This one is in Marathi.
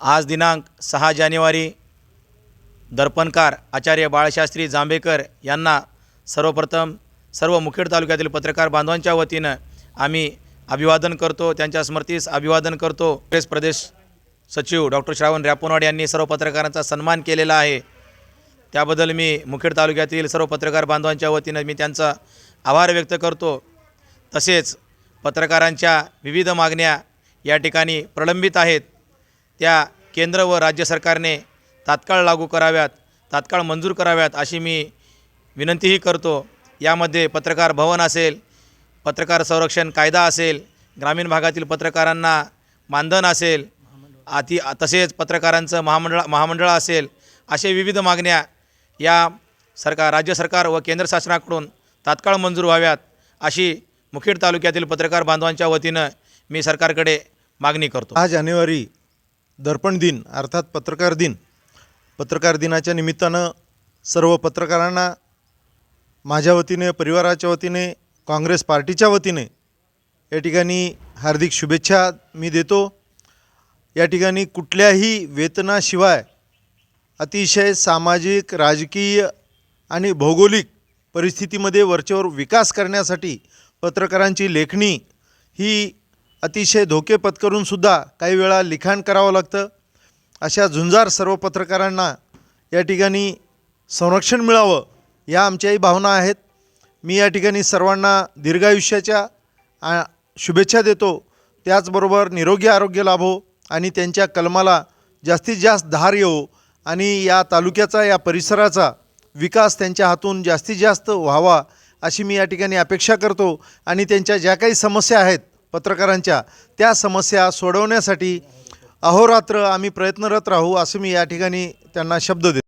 आज दिनांक सहा जानेवारी दर्पणकार आचार्य बाळशास्त्री जांभेकर यांना सर्वप्रथम सर्व मुखेड तालुक्यातील पत्रकार बांधवांच्या वतीनं आम्ही अभिवादन करतो. त्यांच्या स्मृतीस अभिवादन करतो. काँग्रेस प्रदेश सचिव डॉक्टर श्रावण रॅपोनवाड यांनी सर्व पत्रकारांचा सन्मान केलेला आहे. त्याबद्दल मी मुखेड तालुक्यातील सर्व पत्रकार बांधवांच्या वतीनं मी त्यांचा आभार व्यक्त करतो. तसेच पत्रकारांच्या विविध मागण्या या ठिकाणी प्रलंबित आहेत. त्या केंद्र व राज्य सरकारने तात्काळ लागू कराव्यात तात्काळ मंजूर कराव्यात अशी मी विनंतीही करतो. यामध्ये पत्रकार भवन असेल पत्रकार संरक्षण कायदा असेल ग्रामीण भागातील पत्रकारांना मानधन असेल आती तसेच पत्रकारांचं महामंडळ महामंडळ असेल असे विविध मागण्या या सरकार राज्य सरकार व केंद्र शासनाकडून तात्काळ मंजूर व्हाव्यात अशी मुखेड तालुक्यातील पत्रकार बांधवांच्या वतीनं मी सरकारकडे मागणी करतो. हा जानेवारी दर्पण दिन अर्थात पत्रकार दिन. पत्रकार दिनाच्या निमित्तानं सर्व पत्रकारांना माझ्या वतीने परिवाराच्या वतीने काँग्रेस पार्टीच्या वतीने या ठिकाणी हार्दिक शुभेच्छा मी देतो. या ठिकाणी कुठल्याही वेतनाशिवाय अतिशय सामाजिक राजकीय आणि भौगोलिक परिस्थितीमध्ये वरचेवर विकास करण्यासाठी पत्रकारांची लेखणी ही अतिशय धोके पत्करूनसुद्धा काही वेळा लिखाण करावं लागतं. अशा झुंजार सर्व पत्रकारांना या ठिकाणी संरक्षण मिळावं या आमच्याही भावना आहेत. मी या ठिकाणी सर्वांना दीर्घायुष्याच्या आ, शुभेच्छा देतो. त्याचबरोबर निरोगी आरोग्य लाभो आणि त्यांच्या कलमाला जास्तीत जास्त धार येवो आणि या तालुक्याचा या परिसराचा विकास त्यांच्या हातून जास्तीत जास्त व्हावा अशी मी या ठिकाणी अपेक्षा करतो. आणि त्यांच्या ज्या काही समस्या आहेत पत्रकारांच्या त्या समस्या सोडवण्यासाठी अहोरात्र आम्ही प्रयत्नरत राहू असं मी या ठिकाणी त्यांना शब्द देतो.